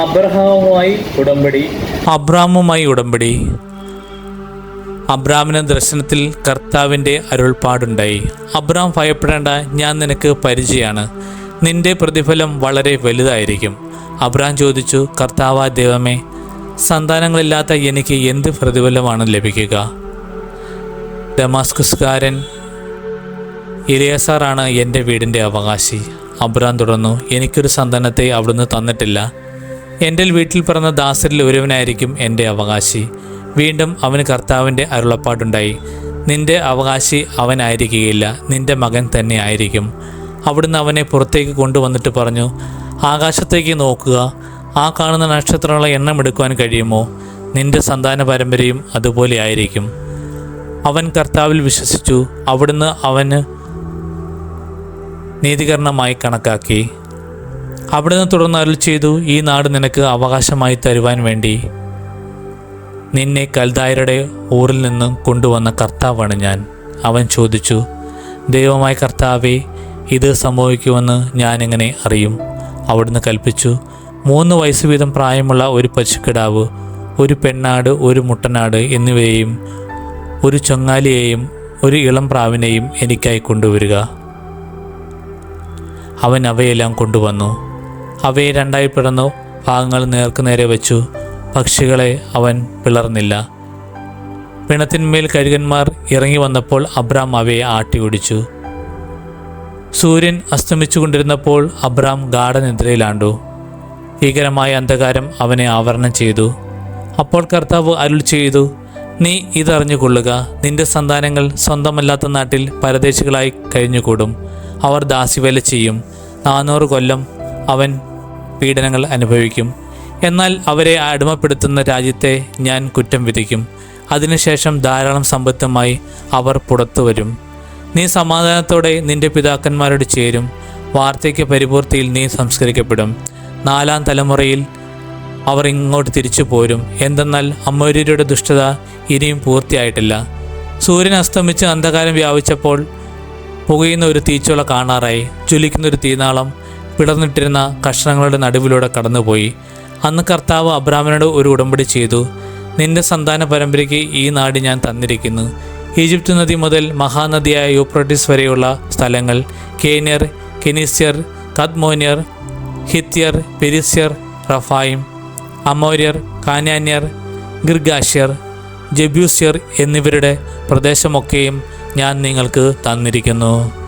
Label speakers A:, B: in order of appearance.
A: അബ്രഹാമുമായി ഉടമ്പടി.
B: അബ്രാമുമായി ഉടമ്പടി. അബ്രാമിന് ദർശനത്തിൽ കർത്താവിന്റെ അരുൾപ്പാടുണ്ടായി. അബ്രാം ഭയപ്പെടേണ്ട. ഞാൻ നിനക്ക് പരിചയമാണ് നിന്റെ പ്രതിഫലം വളരെ വലുതായിരിക്കും. അബ്രാം ചോദിച്ചു കർത്താവ ദൈവമേ സന്താനങ്ങളില്ലാത്ത എനിക്ക് എന്ത് പ്രതിഫലമാണ് ലഭിക്കുക? ഡമാസ്കസ്കാരൻ ഇലിയസാറാണ് എന്റെ വീടിന്റെ അവകാശി. അബ്രാം തുടർന്നു എനിക്കൊരു സന്താനത്തെ അവിടുന്ന് തന്നിട്ടില്ല. എന്റെ വീട്ടിൽ പിറന്ന ദാസരിൽ ഒരുവനായിരിക്കും എന്റെ അവകാശി. വീണ്ടും അവന് കർത്താവിന്റെ അരുളപ്പാടുണ്ടായി. നിന്റെ അവകാശി അവനായിരിക്കുകയില്ല നിന്റെ മകൻ തന്നെ ആയിരിക്കും. അവിടുന്ന് അവനെ പുറത്തേക്ക് കൊണ്ടുവന്നിട്ട് പറഞ്ഞു ആകാശത്തേക്ക് നോക്കുക ആ കാണുന്ന നക്ഷത്രങ്ങളെ എണ്ണം എടുക്കുവാൻ കഴിയുമോ? നിന്റെ സന്താന പരമ്പരയും അതുപോലെ ആയിരിക്കും. അവൻ കർത്താവിൽ വിശ്വസിച്ചു അവിടുന്ന് അവന് നീതികരണമായി കണക്കാക്കി. അവിടുന്ന് തുടർന്ന് അരുൾ ചെയ്തു ഈ നാട് നിനക്ക് അവകാശമായി തരുവാൻ വേണ്ടി. നിന്നെ കൽദായരുടെ ഊറിൽ നിന്നും കൊണ്ടുവന്ന കർത്താവാണ് ഞാൻ. അവൻ ചോദിച്ചു ദൈവമായ കർത്താവേ ഇത് സംഭവിക്കുമെന്ന് ഞാനെങ്ങനെ അറിയും? അവിടുന്ന് കൽപ്പിച്ചു മൂന്ന് വയസ്സ് വീതം പ്രായമുള്ള ഒരു പശുക്കിടാവ് ഒരു പെണ്ണാട് ഒരു മുട്ടനാട് എന്നിവയെയും ഒരു ചൊങ്ങാലിയെയും ഒരു ഇളം പ്രാവിനെയും എനിക്കായി കൊണ്ടുവരിക. അവൻ അവയെല്ലാം കൊണ്ടുവന്നു. അവയെ രണ്ടായി പിളർന്നു ഭാഗങ്ങൾ നേർക്ക് നേരെ വെച്ചു. പക്ഷികളെ അവൻ പിളർന്നില്ല. പിണത്തിന്മേൽ കരുകന്മാർ ഇറങ്ങി വന്നപ്പോൾ അബ്രാം അവയെ ആട്ടി ഓടിച്ചു. സൂര്യൻ അസ്തമിച്ചുകൊണ്ടിരുന്നപ്പോൾ അബ്രാം ഗാഠനിദ്രയിലാണ്ടു. ഭീകരമായ അന്ധകാരം അവനെ ആവരണം ചെയ്തു. അപ്പോൾ കർത്താവ് അരുൾ ചെയ്തു നീ ഇതറിഞ്ഞുകൊള്ളുക നിന്റെ സന്താനങ്ങൾ സ്വന്തമല്ലാത്ത നാട്ടിൽ പരദേശികളായി കഴിഞ്ഞുകൂടും. അവർ ദാസിവേല ചെയ്യും. നാനൂറ് കൊല്ലം അവൻ പീഡനങ്ങൾ അനുഭവിക്കും. എന്നാൽ അവരെ അടിമപ്പെടുത്തുന്ന രാജ്യത്തെ ഞാൻ കുറ്റം വിധിക്കും. അതിനുശേഷം ധാരാളം സമ്പത്തുമായി അവർ പുറത്തു വരും. നീ സമാധാനത്തോടെ നിന്റെ പിതാക്കന്മാരോട് ചേരും. വാർദ്ധക്യ പരിപൂർത്തിയിൽ നീ സംസ്കരിക്കപ്പെടും. നാലാം തലമുറയിൽ അവർ ഇങ്ങോട്ട് തിരിച്ചു പോരും. എന്തെന്നാൽ അമ്മൂര്യരുടെ ദുഷ്ടത ഇനിയും പൂർത്തിയായിട്ടില്ല. സൂര്യൻ അസ്തമിച്ച് അന്ധകാരം വ്യാപിച്ചപ്പോൾ പുകയുന്ന ഒരു തീച്ചുള കാണാറായി. ജ്വലിക്കുന്ന ഒരു തീനാളം പിളർന്നിട്ടിരുന്ന കഷ്ണങ്ങളുടെ നടുവിലൂടെ കടന്നുപോയി. അന്ന് കർത്താവ് അബ്രാമിനോട് ഒരു ഉടമ്പടി ചെയ്തു. നിന്റെ സന്താന പരമ്പരയ്ക്ക് ഈ നാട് ഞാൻ തന്നിരിക്കുന്നു. ഈജിപ്ത് നദി മുതൽ മഹാനദിയായ യൂപ്രട്ടിസ് വരെയുള്ള സ്ഥലങ്ങൾ കേനിയർ കെനീസ്യർ കദ്മോനിയർ ഹിത്യർ പെരിസ്യർ റഫായിം അമോര്യർ കാനാന്യർ ഗിർഗാഷ്യർ ജബ്യൂസ്യർ എന്നിവരുടെ പ്രദേശമൊക്കെയും ഞാൻ നിങ്ങൾക്ക് തന്നിരിക്കുന്നു.